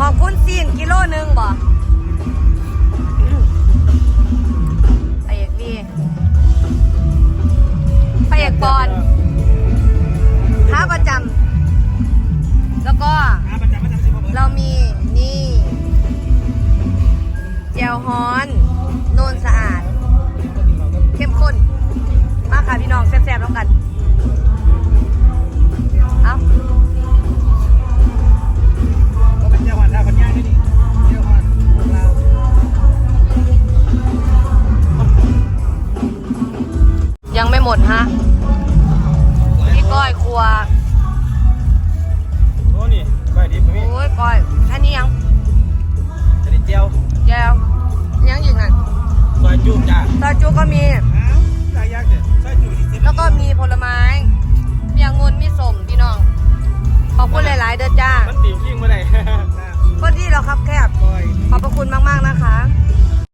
ซีนกิโลหนึ่งบ่พระเอกวีพระเอกบอลค้าประจำแล้วก็อาประจำประจำสิบหกเรามีนี่เจลฮอน โนนสะ ยังไม่หมดฮะพี่ก้อยครัวโอ้นี่ก้อยดิบก็มีโอ้ยก้อยอันนี้ยังจะได้เจียวแจวยังอีกอะซอยจุ๊บจ้าซอยจูก็มีอ้าวลายยากเด็ดซอยจุ๊บดิแล้วก็มีผลไม้ มีองุ่นมีส้มพี่น้องขอบคุณหลาย ๆ เด้อจ้า มันตีมยิ่งเมื่อไหร่